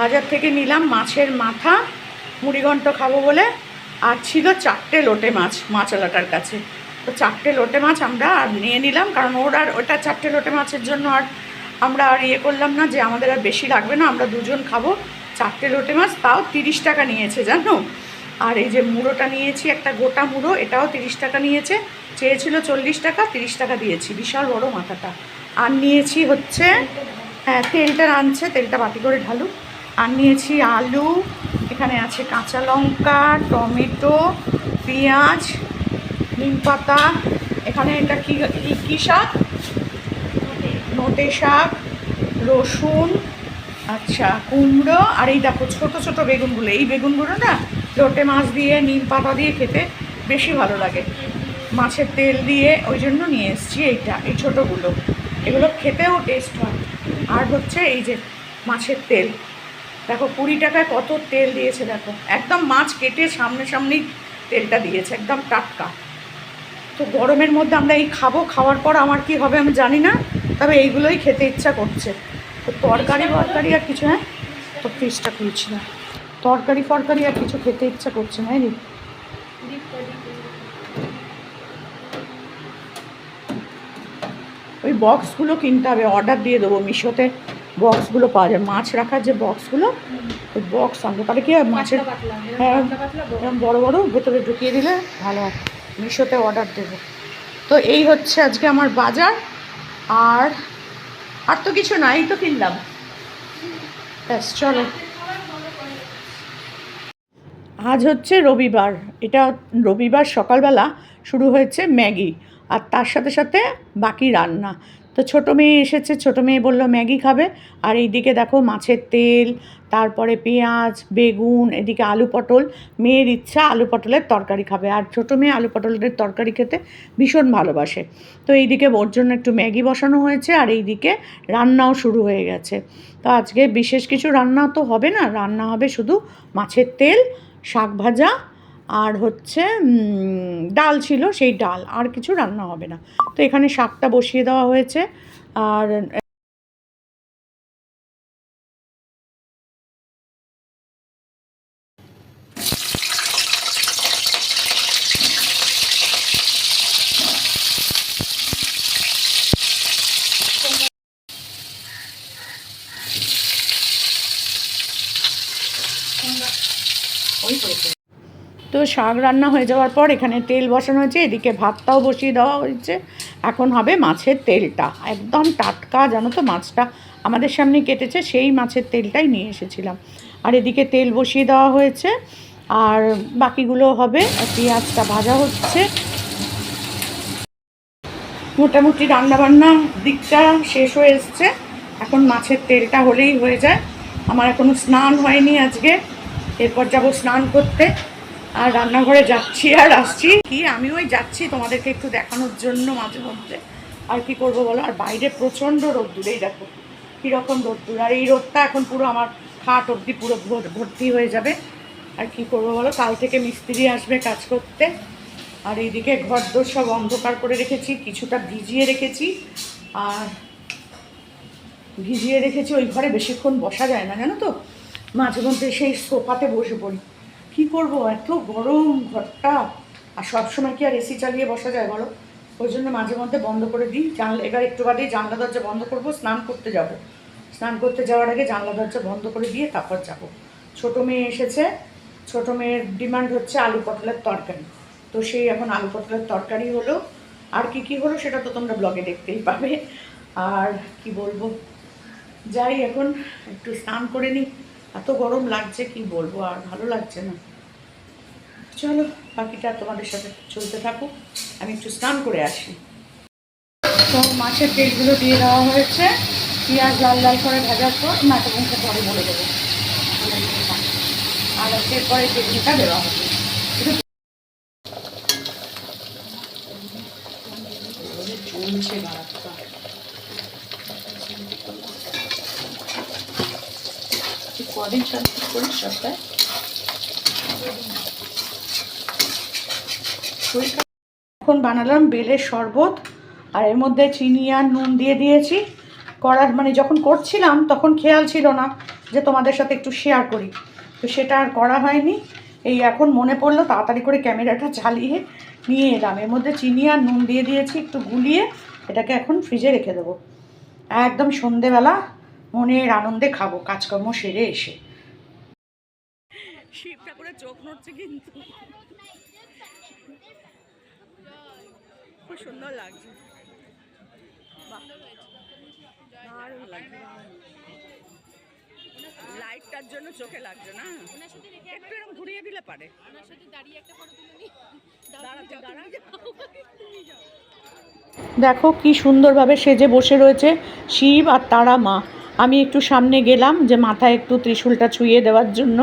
বাজার থেকে নিলাম মাছের মাথা মুড়িঘণ্ট খাব বলে, আর ছিল চারটে লোটে মাছ মাছওয়ালাটার কাছে। তো চারটে লোটে মাছ আমরা আর নিয়ে নিলাম, কারণ ওর আর ওটা চারটে লোটে মাছের জন্য আর আমরা আর ইয়ে করলাম না যে আমাদের আর বেশি লাগবে না, আমরা দুজন খাব। চারটে লোটে মাছ, তাও তিরিশ টাকা নিয়েছে, জানো? আর এই যে মুড়োটা নিয়েছি, একটা গোটা মুড়ো, এটাও তিরিশ টাকা নিয়েছে। চেয়েছিল চল্লিশ টাকা, তিরিশ টাকা দিয়েছি, বিশাল বড় মাথাটা। আর নিয়েছি হচ্ছে হ্যাঁ তেলটা আনছে তেলটা বাটি করে ঢালু আর নিয়েছি আলু, এখানে আছে কাঁচা লঙ্কা, টমেটো, পেঁয়াজ, নিম পাতা। এখানে এটা কী, কী- শাক? নোটে শাক, রসুন আচ্ছা কুমড়ো। আর এই দেখো, ছোটো ছোটো বেগুনগুলো। এই বেগুনগুলো না, লোটে মাছ দিয়ে, নিম পাতা দিয়ে খেতে বেশি ভালো লাগে। মাছের তেল দিয়ে, ওই জন্য নিয়ে এসেছি এইটা, এই ছোটোগুলো। এগুলো খেতেও টেস্ট হয়। আর হচ্ছে এই যে মাছের তেল। দেখো কুড়ি টাকায় কত তেল দিয়েছে দেখো। একদম মাছ কেটে সামনে সামনেই তেলটা দিয়েছে একদম টাটকা। তো গরমের মধ্যে আমরা এই খাব খাওয়ার পর আমার কি হবে আমি জানি না তবে এইগুলোই খেতে ইচ্ছা করছে। তো তরকারি ফরকারি আর কিছু হ্যাঁ? তো ফ্রিজটা খুলছি না। তরকারি ফরকারি আর কিছু খেতে ইচ্ছা করছে না রে ওই বক্সগুলো কিনতে হবে অর্ডার দিয়ে দেবো মিশোতে। বক্সগুলো পাওয়া যায়। মাছ রাখার যে বক্সগুলো ওই বক্স আনব তাহলে কি হয় মাছের হ্যাঁ এরকম বড় বড় ভেতরে ঢুকিয়ে দিলে ভালো হয়। মিশোতে অর্ডার দেবো। তো এই হচ্ছে আজকে আমার বাজার। আর আর তো কিছু নাই তো কিনলাম। ব্যাস চলো। আজ হচ্ছে রবিবার। এটা রবিবার সকালবেলা শুরু হয়েছে ম্যাগি। আর তার সাথে সাথে বাকি রান্না। তো ছোটো মেয়ে এসেছে, ছোটো মেয়ে বলল, ম্যাগি খাবে? আর এইদিকে দেখো মাছের তেল, তারপরে পেঁয়াজ, বেগুন, এদিকে আলু পটল। মেয়ের ইচ্ছা আলু পটলের তরকারি খাবে। আর ছোটো মেয়ে আলু পটলের তরকারি খেতে ভীষণ ভালোবাসে। তো এইদিকে ওর জন্য একটু ম্যাগি বসানো হয়েছে, আর এইদিকে রান্নাও শুরু হয়ে গেছে। তো আজকে বিশেষ কিছু রান্না তো হবে না। রান্না হবে শুধু মাছের তেল, শাক ভাজা আর হচ্ছে ডাল ছিল, সেই ডাল আর কিছু রান্না হবে না। তো এখানে শাকটা বসিয়ে দেওয়া হয়েছে। আর ওই করেছে তো শাক রান্না হয়ে যাওয়ার পর এখানে তেল বসানো হয়েছে, এদিকে ভাতটাও বসিয়ে দেওয়া হয়েছে। এখন হবে মাছের তেলটা। একদম টাটকা, জানো তো মাছটা আমাদের সামনে কেটেছে, সেই মাছের তেলটাই নিয়ে এসেছিলাম। আর এদিকে তেল বসিয়ে দেওয়া হয়েছে, আর বাকিগুলো হবে পেঁয়াজটা ভাজা হচ্ছে। মোটামুটি রান্নাবান্না দিকটা শেষ হয়ে এসছে। এখন মাছের তেলটা হলেই হয়ে যায়। আমার এখনও স্নান হয়নি আজকে। এরপর যাব স্নান করতে। আর রান্নাঘরে যাচ্ছি আর আসছি। কি আমি ওই যাচ্ছি তোমাদেরকে একটু দেখানোর জন্য মাঝে মধ্যে। আর কি করব বলো? আর বাইরে প্রচণ্ড রোদ্দুর, এই দেখো কীরকম রোদ্দুর। আর এই রোদটা এখন পুরো আমার খাট অবধি পুরো ভর- ভর্তি হয়ে যাবে। আর কি করব বলো? কাল থেকে মিস্ত্রি আসবে কাজ করতে। আর এইদিকে ঘর দোর সব অন্ধকার করে রেখেছি, কিছুটা ভিজিয়ে রেখেছি। আর ভিজিয়ে রেখেছি, ওই ঘরে বেশিক্ষণ বসা যায় না, জানো তো? মাঝে মধ্যে সেই সোফাতে বসে পড়ি। কী করব? এত গরম ঘরটা। আর সবসময় কি আর এসি চালিয়ে বসা যায় বলো? ওই জন্য মাঝে মধ্যে বন্ধ করে দিই। জানলা এবার একটু বাদেই জানলা দরজা বন্ধ করব, স্নান করতে যাব। স্নান করতে যাওয়ার আগে জানলা দরজা বন্ধ করে দিয়ে তারপর যাব। ছোটো মেয়ে এসেছে। ছোটো মেয়ের ডিমান্ড হচ্ছে আলু পটলের তরকারি। তো সেই এখন আলু পটলের তরকারি হলো। আর কি কি হলো সেটা তো তোমরা ব্লগে দেখতেই পাবে। আর কি বলব? যাই, এখন একটু স্নান করে নিই। এত গরম লাগছে, কি বলব? আর ভালো লাগছে না। চলো, বাকিটা তোমাদের সাথে চলতে থাকুক। আমি একটু স্নান করে আসি। তো মাছের তেলগুলো দিয়ে দেওয়া হয়েছে। পেঁয়াজ লাল লাল করে ভাজার পর মাথা মুখে পরে বলে দেবো। আর এরপরে তেলটা দেওয়া হবে। কদিন সার্ভিস করিস সপ্তাহে? এখন বানালাম বেলের শরবত, আর এর মধ্যে চিনি আর নুন দিয়ে দিয়েছি। করার মানে যখন করছিলাম, তখন খেয়াল ছিল না যে তোমাদের সাথে একটু শেয়ার করি। তো সেটা আর করা হয়নি। এই এখন মনে পড়ল, তাড়াতাড়ি করে ক্যামেরাটা চালিয়ে নিয়ে এলাম। এর মধ্যে চিনি আর নুন দিয়ে দিয়েছি, একটু গুলিয়ে এটাকে এখন ফ্রিজে রেখে দেবো। একদম সন্ধেবেলা, মনের আনন্দে খাব, কাজকর্ম সেরে এসে। চোখ নড়ছে কিন্তু। খুব সুন্দর লাগছে। দারুণ লাগছে। লাইটটার জন্য চোখে লাগছে না? একটু এরকম ঘুরিয়ে দিলে পারে। দেখো কি সুন্দরভাবে সেজে বসে রয়েছে শিব আর তারা মা। আমি একটু সামনে গেলাম যে মাথায় একটু ত্রিশূলটা ছুঁয়ে দেওয়ার জন্য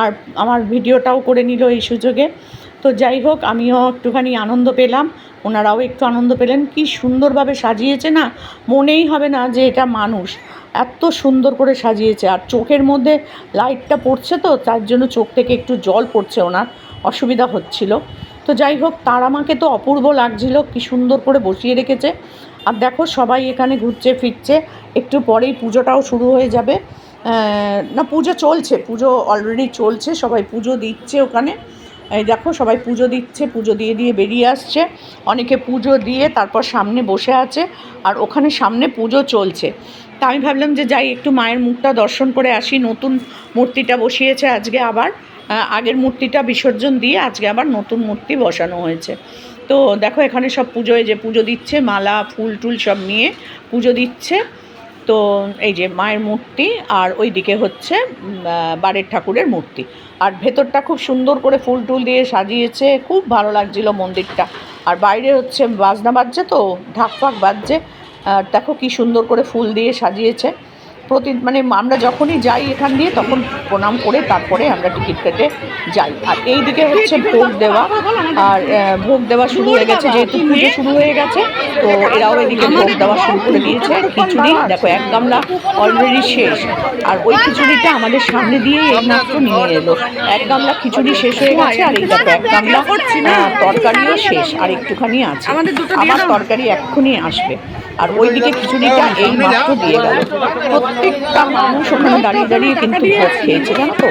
আর আমার ভিডিওটাও করে নিল এই সুযোগে। তো যাই হোক আমিও একটুখানি আনন্দ পেলাম। ওনারাও একটু আনন্দ পেলেন। কি সুন্দরভাবে সাজিয়েছে না? মনেই হবে না যে এটা মানুষ। এত সুন্দর করে সাজিয়েছে। আর চোখের মধ্যে লাইটটা পড়ছে তো, তার জন্য চোখ থেকে একটু জল পড়ছে ওনার। অসুবিধা হচ্ছিল। তো যাই হোক, তার আমাকে তো অপূর্ব লাগছিল। কি সুন্দর করে বসিয়ে রেখেছে। আর দেখো, সবাই এখানে ঘুরছে, ফিরছে। একটু পরেই পুজোটাও শুরু হয়ে যাবে। না, পুজো চলছে। পুজো অলরেডি চলছে। সবাই পুজো দিচ্ছে ওখানে। এই দেখো, সবাই পুজো দিচ্ছে, পুজো দিয়ে দিয়ে বেরিয়ে আসছে। অনেকে পুজো দিয়ে তারপর সামনে বসে আছে আর ওখানে সামনে পুজো চলছে। তা আমি ভাবলাম যে যাই, একটু মায়ের মুখটা দর্শন করে আসি। নতুন মূর্তিটা বসিয়েছে আজকে আবার। আগের মূর্তিটা বিসর্জন দিয়ে আজকে আবার নতুন মূর্তি বসানো হয়েছে। তো দেখো, এখানে সব পুজোয় যে পুজো দিচ্ছে, মালা, ফুল টুল সব নিয়ে পুজো দিচ্ছে। তো এই যে মায়ের মূর্তি আর ওই দিকে হচ্ছে বাড়ির ঠাকুরের মূর্তি। আর ভেতরটা খুব সুন্দর করে ফুল টুল দিয়ে সাজিয়েছে, খুব ভালো লাগছিল মন্দিরটা। আর বাইরে হচ্ছে বাজনা বাজছে তো ঢাক ফাক বাজছে। আর দেখো কি সুন্দর করে ফুল দিয়ে সাজিয়েছে। প্রতি মানে আমরা যখনই যাই এখান দিয়ে তখন প্রণাম করে তারপরে আমরা টিকিট কেটে যাই। আর এই দিকে হচ্ছে ভোগ দেওয়া। আর ভোগ দেওয়া শুরু হয়ে গেছে যেহেতু পুজো শুরু হয়ে গেছে তো এরাও এদিকে ভোগ দেওয়া শুরু করে দিয়েছে। খিচুড়ি দেখো এক গামলা অলরেডি শেষ। আর ওই খিচুড়িটা আমাদের সামনে দিয়ে এইমাত্র নিয়ে এলো। এক গামলা খিচুড়ি শেষ হয়ে গেছে আর এই দেখো এক গামলা তরকারিও শেষ। আর একটুখানি আছে। আমার তরকারি এক্ষুনি আসবে। আর ওইদিকে খিচুড়িটা এই মাত্র দিয়ে গেল। প্রত্যেকটা মানুষ ওখানে দাঁড়িয়ে দাঁড়িয়ে কিন্তু ভোগ খেয়েছে, জানো তো?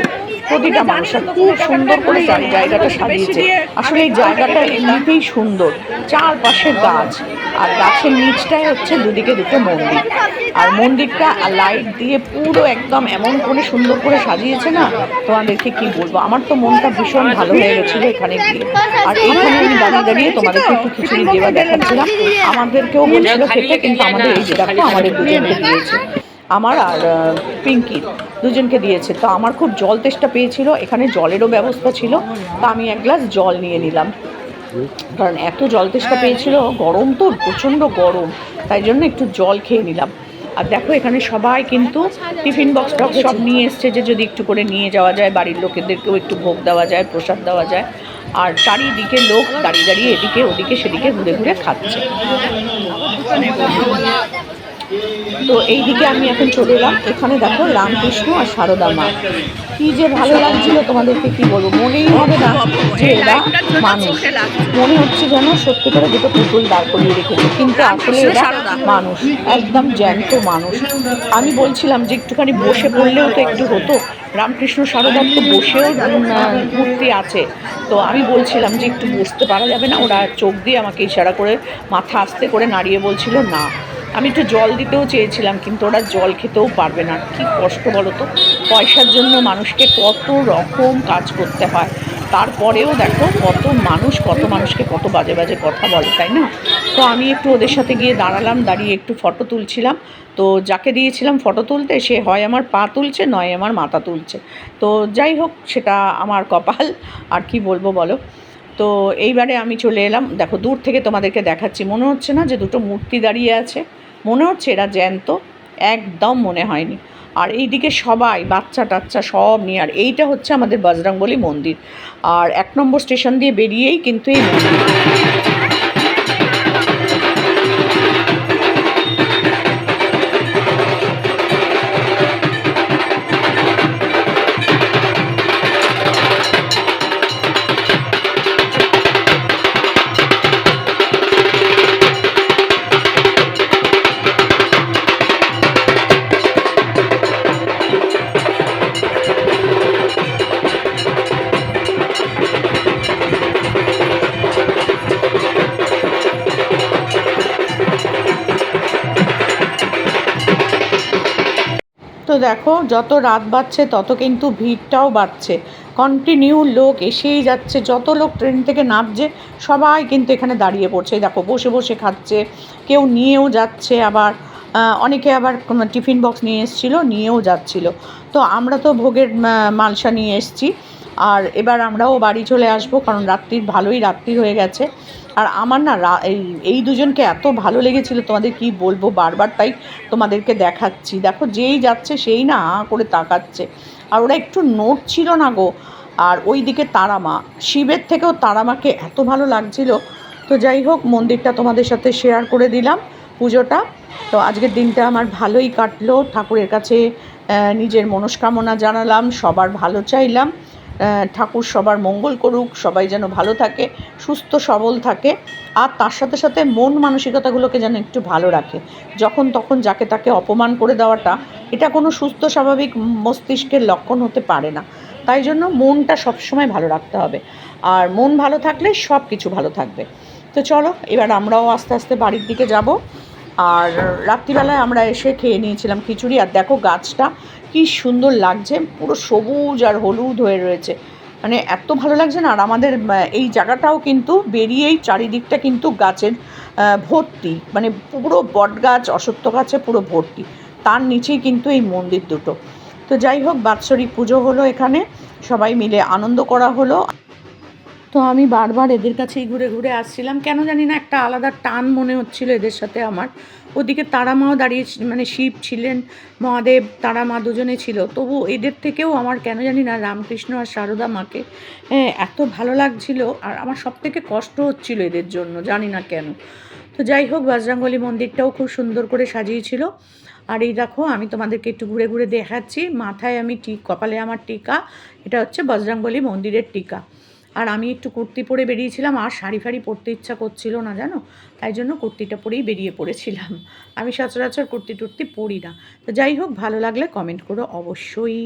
প্রতিটা মানুষ খুব সুন্দর করে জায়গাটা সাজিয়েছে। আসলে এই জায়গাটা এমনিতেই সুন্দর। চারপাশে গাছ, আর গাছের নিচটাই হচ্ছে দুদিকে দুটো মন্দির। আর মন্দিরটা লাইট দিয়ে পুরো একদম এমন করে সুন্দর করে সাজিয়েছে না? তোমাদেরকে কি বলব? আমার তো মনটা ভীষণ ভালো হয়ে গেছিল এখানে গিয়ে। আর এইখানে আমি দাঁড়িয়ে দাঁড়িয়ে তোমাদেরকে একটু খিচুড়ি দেওয়া দেখাচ্ছিলাম। আমাদেরকেও বলছিল খেতে, কিন্তু আমাদের এই যে দেখো, আমাদের দুজনকে দিয়েছে। আমার আর পিঙ্কির দুজনকে দিয়েছে। তো আমার খুব জল তেষ্টা পেয়েছিল, এখানে জলেরও ব্যবস্থা ছিল, তা আমি এক গ্লাস জল নিয়ে নিলাম। কারণ এত জল তেষ্টা পেয়েছিল, গরম তো, প্রচণ্ড গরম, তাই জন্য একটু জল খেয়ে নিলাম। আর দেখো, এখানে সবাই কিন্তু টিফিন বক্স টক্স সব নিয়ে এসছে যে যদি একটু করে নিয়ে যাওয়া যায়, বাড়ির লোকেদেরকেও একটু ভোগ দেওয়া যায়, প্রসাদ দেওয়া যায়। আর চারিদিকে লোক দাঁড়িয়ে দাঁড়িয়ে এদিকে, ওদিকে, সেদিকে ঘুরে ঘুরে খাচ্ছে। তো এই দিকে আমি এখন চলে এলাম। এখানে দেখো রামকৃষ্ণ আর সারদা মা। কি যে ভালো লাগছিল তোমাদেরকে কি বলব? মনেই হবে না যে এরা মানুষ। মনে হচ্ছে যেন সত্যি করে দুটো পুতুল দাঁড় করিয়ে রেখেছে কিন্তু আসলে এরা মানুষ একদম জ্যান্ত মানুষ। আমি বলছিলাম যে একটুখানি বসে পড়লেও তো একটু হতো। রামকৃষ্ণ সারদার তো বসেও মূর্তি আছে। তো আমি বলছিলাম যে একটু বসতে পারা যাবে না। ওরা চোখ দিয়ে আমাকে ইশারা করে মাথা আস্তে করে নাড়িয়ে বলছিল না। আমি একটু জল দিতেও চেয়েছিলাম, কিন্তু ওরা জল খেতেও পারবে না। কি কষ্ট বলো তো? পয়সার জন্য মানুষকে কত রকম কাজ করতে হয়। তারপরেও দেখো কত মানুষ, কত মানুষকে কত বাজে বাজে কথা বলে, তাই না? তো আমি একটু ওদের সাথে গিয়ে দাঁড়ালাম, দাঁড়িয়ে একটু ফটো তুলছিলাম। তো যাকে দিয়েছিলাম ফটো তুলতে, সে হয় আমার পা তুলছে, নয় আমার মাথা তুলছে। তো যাই হোক, সেটা আমার কপাল। আর কি বলব বলো? তো এইবারে আমি চলে এলাম। দেখো, দূর থেকে তোমাদেরকে দেখাচ্ছি। মনে হচ্ছে না যে দুটো মূর্তি দাঁড়িয়ে আছে। মনে হচ্ছে এরা জ্যান্ত। একদম মনে হয়নি। আর এইদিকে সবাই, বাচ্চা টাচ্চা সব নিয়ে। আর এইটা হচ্ছে আমাদের বজরংবলী মন্দির। আর এক নম্বর স্টেশন দিয়ে বেরিয়েই কিন্তু এই মন্দির। তো দেখো, যত রাত বাড়ছে, তত কিন্তু ভিড়টাও বাড়ছে। কন্টিনিউ লোক এসেই যাচ্ছে, যত লোক ট্রেন থেকে নামছে, সবাই কিন্তু এখানে দাঁড়িয়ে পড়ছে। দেখো, বসে বসে খাচ্ছে, কেউ নিয়েও যাচ্ছে আবার অনেকে আবার টিফিন বক্স নিয়ে এসেছিল, নিয়েও যাচ্ছিল। তো আমরা তো ভোগের মালসা নিয়ে এসেছি। আর এবার আমরাও বাড়ি চলে আসব, কারণ রাত্রির ভালোই রাত্রি হয়ে গেছে। আর আমার না এই এই দুজনকে এত ভালো লেগেছিল, তোমাদের কি বলব? বারবার তাই তোমাদেরকে দেখাচ্ছি। দেখো, যেই যাচ্ছে সেই না আ করে তাকাচ্ছে। আর ওরা একটু নোট ছিল না গো। আর ওই দিকে তারামা, শিবের থেকেও তারামাকে এত ভালো লাগছিল। তো যাই হোক, মন্দিরটা তোমাদের সাথে শেয়ার করে দিলাম পুজোটা। তো আজকের দিনটা আমার ভালোই কাটলো। ঠাকুরের কাছে নিজের মনস্কামনা জানালাম, সবার ভালো চাইলাম। ঠাকুর সবার মঙ্গল করুক, সবাই যেন ভালো থাকে, সুস্থ, সবল থাকে, আর তার সাথে সাথে মন মানসিকতাগুলোকে যেন একটু ভালো রাখে। যখন তখন যাকে তাকে অপমান করে দেওয়াটা, এটা কোনো সুস্থ, স্বাভাবিক মস্তিষ্কের লক্ষণ হতে পারে না। তাই জন্য মনটা সবসময় ভালো রাখতে হবে। আর মন ভালো থাকলে সব কিছু ভালো থাকবে। তো চলো, এবার আমরাও আস্তে আস্তে বাড়ির দিকে যাব। আর রাত্রিবেলায় আমরা এসে খেয়ে নিয়েছিলাম খিচুড়ি। আর দেখো গাছটা কি সুন্দর লাগছে। পুরো সবুজ আর হলুদ হয়ে রয়েছে। মানে এত ভালো লাগছে না? আর আমাদের এই জায়গাটাও কিন্তু বেরিয়েই চারিদিকটা কিন্তু গাছের ভর্তি। মানে পুরো বট গাছ অশ্বত্থ গাছে পুরো ভর্তি। তার নিচেই কিন্তু এই মন্দির দুটো। তো যাই হোক, বাৎসরিক পুজো হলো এখানে। সবাই মিলে আনন্দ করা হলো। তো আমি বারবার এদের কাছেই ঘুরে ঘুরে আসছিলাম। কেন জানি না একটা আলাদা টান মনে হচ্ছিল এদের সাথে আমার। ওদিকে তারামাও দাঁড়িয়ে মানে শিব ছিলেন, মহাদেব, তারামা দুজনে ছিল। তবু এদের থেকেও আমার কেন জানি না রামকৃষ্ণ আর সারদা মাকে এত ভালো লাগছিল। আর আমার সব থেকে কষ্ট হচ্ছিল এদের জন্য, জানি না কেন। তো যাই হোক, বজরাঙ্গলি মন্দিরটাও খুব সুন্দর করে সাজিয়েছিল। আর এই দেখো, আমি তোমাদেরকে একটু ঘুরে ঘুরে দেখাচ্ছি। মাথায় আমি টিক কপালে আমার টিকা। এটা হচ্ছে বজরাঙ্গলি মন্দিরের টিকা। আর আমি একটু কুর্তি পরে বেরিয়েছিলাম, আর শাড়ি ফাড়ি পরতে ইচ্ছা করছিল না, জানো? তাই জন্য কুর্তিটা পরেই বেরিয়ে পড়েছিলাম। আমি সচরাচর কুর্তি টুর্তি পরি না। তো যাই হোক, ভালো লাগলে কমেন্ট করো অবশ্যই।